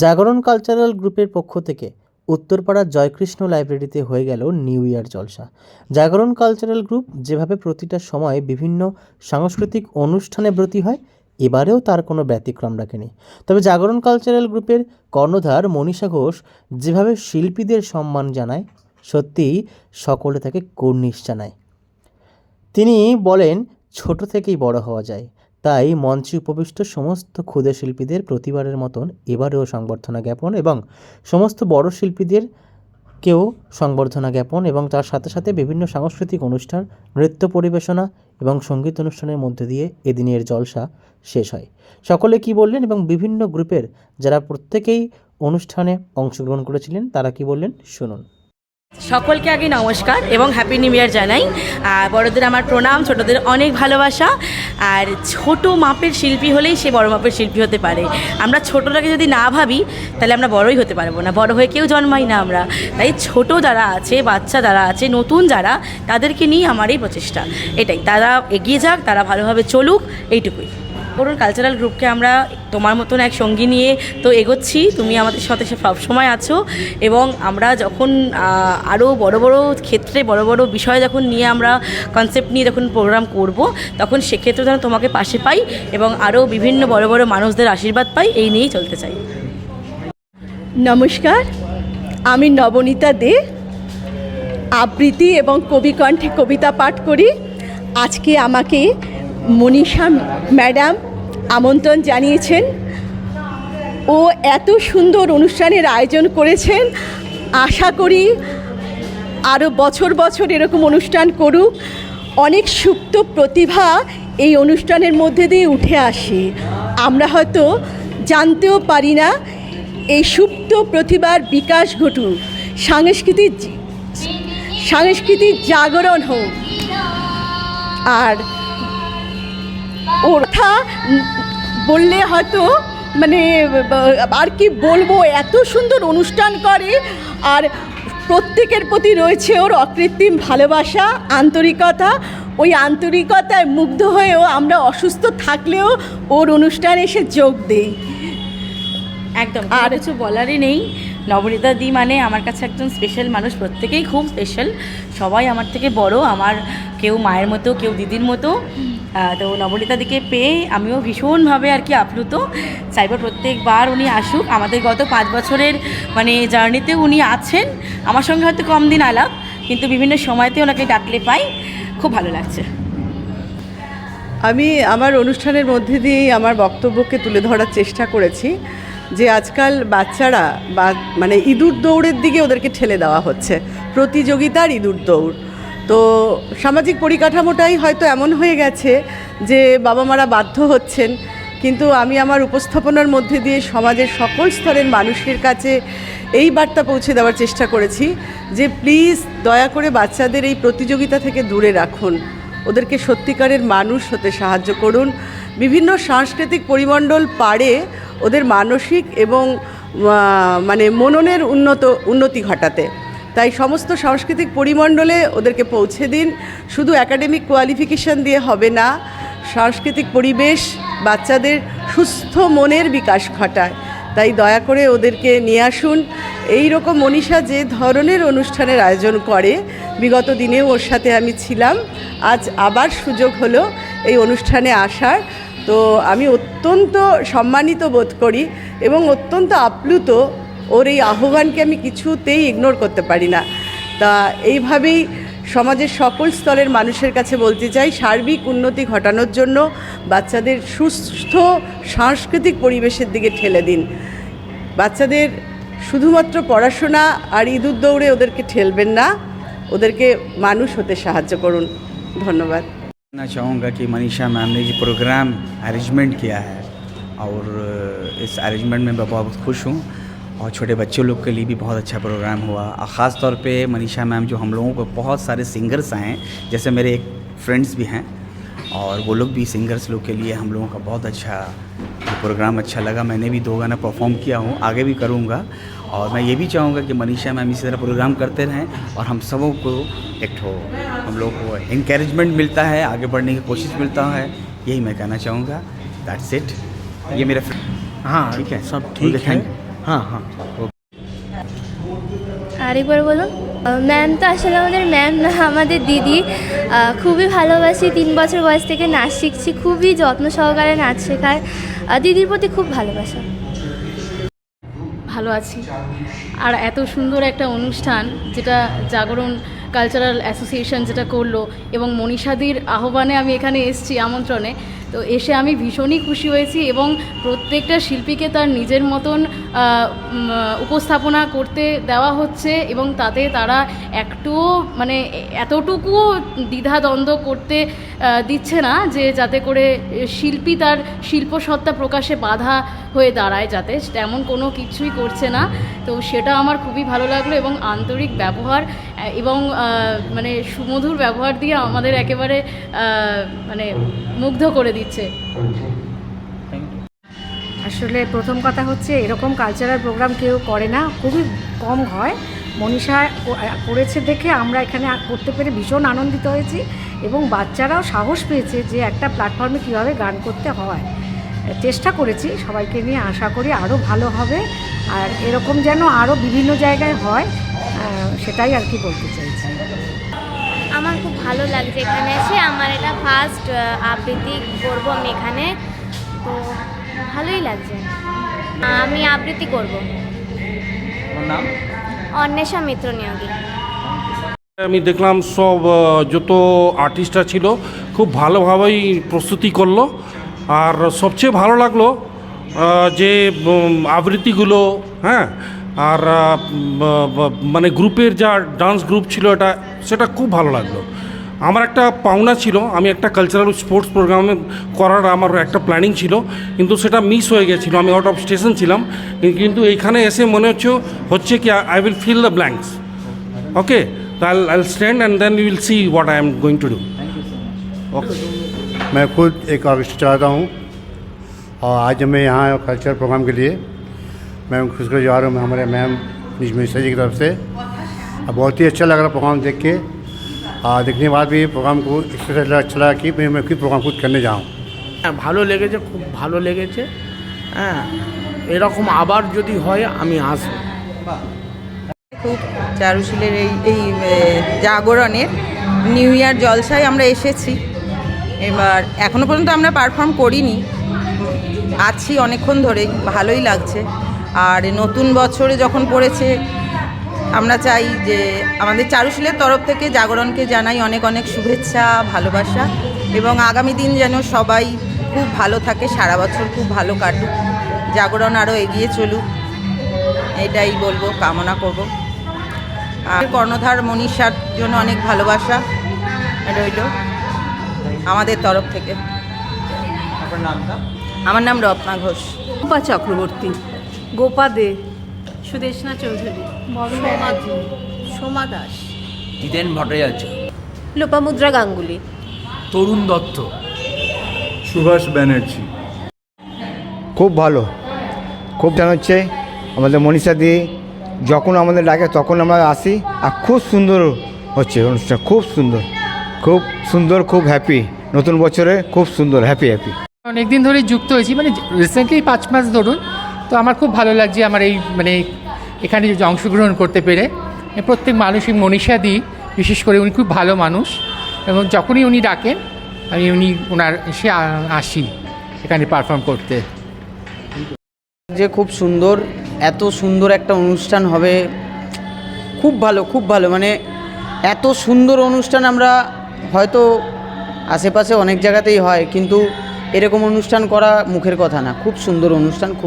জাগরণ কালচারাল গ্রুপের পক্ষ থেকে উত্তরপাড়ার জয়কৃষ্ণ লাইব্রেরিতে হয়ে গেল নিউ ইয়ার জলসা। জাগরণ কালচারাল গ্রুপ যেভাবে প্রতিটা সময় বিভিন্ন সাংস্কৃতিক অনুষ্ঠানে ব্রতী হয়, এবারেও তার কোনো ব্যতিক্রম রাখেনি। তবে জাগরণ কালচারাল গ্রুপের কর্ণধার মনীষা ঘোষ যেভাবে শিল্পীদের সম্মান জানায়, সত্যিই সকলে তাকে কর্নিশ জানায়। তিনি বলেন, ছোট থেকেই বড় হওয়া যায়। তাই মঞ্চে উপবিষ্ট সমস্ত ক্ষুদে শিল্পীদের প্রতিবারের মতন এবারেও সংবর্ধনা জ্ঞাপন এবং সমস্ত বড় শিল্পীদের কেউ সংবর্ধনা জ্ঞাপন এবং তার সাথে সাথে বিভিন্ন সাংস্কৃতিক অনুষ্ঠান, নৃত্য পরিবেশনা এবং সংগীত অনুষ্ঠানের মধ্যে দিয়ে এদিনের জলসা শেষ হয়। সকলে কি বললেন এবং বিভিন্ন গ্রুপের যারা প্রত্যেকেই অনুষ্ঠানে অংশগ্রহণ করেছিলেন তারা কি বললেন? শুনুন। সকলকে আগে নমস্কার এবং হ্যাপি নিউ ইয়ার জানাই। আর বড়দের আমার প্রণাম, ছোটদের অনেক ভালোবাসা। আর ছোট মাপের শিল্পী হলেই সে বড় মাপের শিল্পী হতে পারে। আমরা ছোটটাকে যদি না ভাবি, তাহলে আমরা বড়ই হতে পারব না। বড় হয়ে কেউ জন্মাই না আমরা। তাই ছোট যারা আছে, বাচ্চা যারা আছে, নতুন যারা, তাদেরকে নিয়ে আমার এই প্রচেষ্টা। এটাই, তারা এগিয়ে যাক, তারা ভালোভাবে চলুক, এইটুকুই। করুন কালচারাল গ্রুপকে আমরা তোমার মতন এক সঙ্গী নিয়ে তো এগোচ্ছি। তুমি আমাদের সাথে সবসময় আছো এবং আমরা যখন আরও বড় বড় ক্ষেত্রে বড় বড় বিষয় যখন নিয়ে আমরা কনসেপ্ট নিয়ে যখন প্রোগ্রাম করব, তখন সেক্ষেত্রে যেন তোমাকে পাশে পাই এবং আরও বিভিন্ন বড় বড় মানুষদের আশীর্বাদ পাই, এই নিয়েই চলতে চাই। নমস্কার, আমি নবনীতা দে। আবৃত্তি এবং কবি কণ্ঠে কবিতা পাঠ করি। আজকে আমাকে মনীষা ম্যাডাম আমন্ত্রণ জানিয়েছেন। ও এত সুন্দর অনুষ্ঠানের আয়োজন করেছেন। আশা করি আরও বছর বছর এরকম অনুষ্ঠান করুক। অনেক সুপ্ত প্রতিভা এই অনুষ্ঠানের মধ্যে দিয়ে উঠে আসে। আমরা হয়তো জানতেও পারি না এই সুপ্ত প্রতিভার বিকাশ ঘটুক। সাংস্কৃতিক সাংস্কৃতিক জাগরণ হোক। আর ওর কথা বললে হয়তো মানে আর কি বলব এত সুন্দর অনুষ্ঠান করে। আর প্রত্যেকের প্রতি রয়েছে ওর অকৃত্রিম ভালোবাসা আন্তরিকতা। ওই আন্তরিকতায় মুগ্ধ হয়েও আমরা অসুস্থ থাকলেও ওর অনুষ্ঠানে এসে যোগ দেই। একদম আর কিছু বলারই নেই। নবনীতা দি মানে আমার কাছে একজন স্পেশাল মানুষ প্রত্যেকেই খুব স্পেশাল সবাই আমার থেকে বড় আমার কেউ মায়ের মতো কেউ দিদির মতো। তো নবনীতা দিকে পেয়ে আমিও ভীষণভাবে আর কি আপ্লুত। চাইব প্রত্যেকবার উনি আসুক। আমাদের গত পাঁচ বছরের মানে জার্নিতে উনি আছেন। আমার সঙ্গে হয়তো কম দিন আলাপ, কিন্তু বিভিন্ন সময়তে ওনাকে ডাকলে পাই। খুব ভালো লাগছে। আমি আমার অনুষ্ঠানের মধ্যে দিয়েই আমার বক্তব্যকে তুলে ধরার চেষ্টা করেছি যে আজকাল বাচ্চারা বা মানে ইঁদুর দৌড়ের দিকে ওদেরকে ঠেলে দেওয়া হচ্ছে। প্রতিযোগিতার ইঁদুর দৌড়। তো সামাজিক পরিকাঠামোটাই হয়তো এমন হয়ে গেছে যে বাবা মারা বাধ্য হচ্ছেন, কিন্তু আমি আমার উপস্থাপনার মধ্যে দিয়ে সমাজের সকল স্তরের মানুষের কাছে এই বার্তা পৌঁছে দেওয়ার চেষ্টা করেছি যে প্লিজ দয়া করে বাচ্চাদের এই প্রতিযোগিতা থেকে দূরে রাখুন। ওদেরকে সত্যিকারের মানুষ হতে সাহায্য করুন। বিভিন্ন সাংস্কৃতিক পরিমণ্ডল পারে ওদের মানসিক এবং মানে মননের উন্নত, উন্নতি ঘটাতে। তাই সমস্ত সাংস্কৃতিক পরিমণ্ডলে ওদেরকে পৌঁছে দিন। শুধু একাডেমিক কোয়ালিফিকেশন দিয়ে হবে না, সাংস্কৃতিক পরিবেশ বাচ্চাদের সুস্থ মনের বিকাশ ঘটায়। তাই দয়া করে ওদেরকে নিয়ে আসুন। এই রকম মনীষা যে ধরনের অনুষ্ঠানের আয়োজন করে, বিগত দিনেও ওর সাথে আমি ছিলাম। আজ আবার সুযোগ হলো এই অনুষ্ঠানে আসার। তো আমি অত্যন্ত সম্মানিত বোধ করি এবং অত্যন্ত আপ্লুত ওর এই আহ্বানকে আমি কিছুতেই ইগনোর করতে পারি না তা এইভাবেই সমাজের সকল স্তরের মানুষের কাছে বলতে চাই সার্বিক উন্নতি ঘটানোর জন্য বাচ্চাদের সুস্থ সাংস্কৃতিক পরিবেশের দিকে ঠেলে দিন বাচ্চাদের শুধুমাত্র পড়াশোনা আর ইঁদুর দৌড়ে ওদেরকে ঠেলবেন না ওদেরকে মানুষ হতে সাহায্য করুন ধন্যবাদ कहना चाहूँगा कि मनीषा मैम ने ये प्रोग्राम अरेंजमेंट किया है और इस अरेंजमेंट में मैं बहुत खुश हूँ और छोटे बच्चों लोग के लिए भी बहुत अच्छा प्रोग्राम हुआ। और ख़ास तौर पे मनीषा मैम जो हम लोगों को बहुत सारे सिंगर्स आए हैं जैसे मेरे एक फ्रेंड्स भी हैं और वो लोग भी सिंगर्स लोग के लिए हम लोगों का बहुत अच्छा ये प्रोग्राम अच्छा लगा। मैंने भी दो गाना परफॉर्म किया हूँ आगे भी करूँगा। और मैं ये भी चाहूँगा कि मनीषा मैम इसी तरह प्रोग्राम करते रहें और हम सबों को एक ठो हम लोग को इंकरेजमेंट मिलता है आगे बढ़ने की कोशिश मिलता है। यही मैं कहना चाहूँगा। दैट्स इट ये मेरा हाँ ठीक है। सब ठीक है। হ্যাঁ হ্যাঁ। আরেকবার বলুন ম্যাম তো আসলে আমাদের ম্যাম না আমাদের দিদি। খুবই ভালোবাসি তিন বছর বয়স থেকে নাচ শিখছি খুবই যত্ন সহকারে নাচ শেখায়। দিদির প্রতি খুব ভালোবাসা। ভালো আছি। আর এত সুন্দর একটা অনুষ্ঠান যেটা জাগরণ কালচারাল অ্যাসোসিয়েশন যেটা করল এবং মনীষাদির আহ্বানে আমি এখানে এসছি আমন্ত্রণে। তো এসে আমি ভীষণই খুশি হয়েছি এবং প্রত্যেকটা শিল্পীকে তার নিজের মতন উপস্থাপনা করতে দেওয়া হচ্ছে এবং তাতে তারা একটুও মানে এতটুকুও দ্বিধাদ্বন্দ্ব করতে দিচ্ছে না যে যাতে করে শিল্পী তার শিল্পসত্তা প্রকাশে বাধা হয়ে দাঁড়ায় যাতে তেমন কোনো কিছুই করছে না। তো সেটা আমার খুবই ভালো লাগল এবং আন্তরিক ব্যবহার এবং মানে সুমধুর ব্যবহার দিয়ে আমাদের একেবারে মানে মুগ্ধ করে দিচ্ছে। আসলে প্রথম কথা হচ্ছে এরকম কালচারাল প্রোগ্রাম কেউ করে না, খুবই কম হয়। মনীষা করেছে দেখে আমরা এখানে করতে পেরে ভীষণ আনন্দিত হয়েছি এবং বাচ্চারাও সাহস পেয়েছে যে একটা প্ল্যাটফর্মে কীভাবে গান করতে হয়। চেষ্টা করেছি সবাইকে নিয়ে আশা করি আরও ভালো হবে। আর এরকম যেন আরও বিভিন্ন জায়গায় হয় সেটাই আর কি বলতে চাইছি। আমার খুব ভালো লাগছে এখানে এসে। আমার এটা ফার্স্ট আবৃত্তি করব আমি এখানে। তো ভালোই লাগছে। আমি আবৃত্তি করব। অন্বেষা মিত্র নিয়োগী। আমি দেখলাম সব যত আর্টিস্টরা ছিল খুব ভালোভাবেই প্রস্তুতি করল। আর সবচেয়ে ভালো লাগল যে আবৃত্তিগুলো হ্যাঁ আর মানে গ্রুপের যা ডান্স গ্রুপ ছিল এটা সেটা খুব ভালো লাগল। আমার একটা পাওনা ছিল আমি একটা কালচারাল স্পোর্টস প্রোগ্রামে করার আমার একটা প্ল্যানিং ছিল কিন্তু সেটা মিস হয়ে গেছিল আমি আউট অফ স্টেশন ছিলাম কিন্তু এইখানে এসে মনে হচ্ছে হচ্ছে কি I will fill the blanks Okay, so I'll, I'll stand and then we will see what I am going to do. Okay. मैं खुद एक ऑर्केस्ट्रा चलाता हूँ और आज मैं यहाँ कल्चर प्रोग्राम के लिए मैं खुशगुजार हूँ हमारे मैम निज मिश्रा जी की तरफ से और बहुत ही अच्छा लग रहा प्रोग्राम देख के और देखने के बाद भी प्रोग्राम को इससे अच्छा लगा कि मैं मैं खुद प्रोग्राम खुद करने जाऊँ হ্যাঁ ভালো লেগেছে খুব ভালো লেগেছে হ্যাঁ এরকম আবার যদি হয় আমি আসবো খুব চারুশীলের এই এই এ, জাগরণের নিউ ইয়ার জলসায় আমরা এসেছি এবার এখনও পর্যন্ত আমরা পারফর্ম করিনি। আছি অনেকক্ষণ ধরে, ভালোই লাগছে। আর নতুন বছরে যখন পড়েছে, আমরা চাই যে আমাদের চারুশীলের তরফ থেকে জাগরণকে জানাই অনেক অনেক শুভেচ্ছা, ভালোবাসা এবং আগামী দিন যেন সবাই খুব ভালো থাকে, সারা বছর খুব ভালো কাটুক। জাগরণ আরও এগিয়ে চলুক, এটাই বলব, কামনা করব। আর কর্ণধার মনীষার জন্য অনেক ভালোবাসা। রইল। আমাদের তরফ থেকে। আমার নাম রত্না ঘোষ। রূপা চক্রবর্তী। গোপা দে সুদেশনা চৌধুরী সোমা দাস। জিতেন ভট্টাচার্য। লোপামুদ্রা গাঙ্গুলি। তরুণ দত্ত। সুভাষ ব্যানার্জি। খুব ভালো। খুব হচ্ছে আমাদের মনীষা দি যখন আমাদের ডাকে তখন আমরা আসি আর খুব সুন্দর হচ্ছে অনুষ্ঠান খুব সুন্দর। খুব সুন্দর খুব হ্যাপি নতুন বছরে খুব সুন্দর হ্যাপি হ্যাপি অনেক দিন ধরে যুক্ত হয়েছি মানে রিসেন্টলি পাঁচ মাস ধরুন। তো আমার খুব ভালো লাগছে আমার এই মানে এখানে যে অংশগ্রহণ করতে পেরে। প্রত্যেক মানুষই মনীষা দিই বিশেষ করে উনি খুব ভালো মানুষ। এবং যখনই উনি ডাকেন আমি উনি ওনার এসে আসি এখানে পারফর্ম করতে। যে খুব সুন্দর এত সুন্দর একটা অনুষ্ঠান হবে। খুব ভালো খুব ভালো মানে এত সুন্দর অনুষ্ঠান আমরা হয়তো আশেপাশে অনেক জায়গাতেই হয়, কিন্তু এরকম অনুষ্ঠান করা মুখের কথা না। খুব সুন্দর অনুষ্ঠান, খুব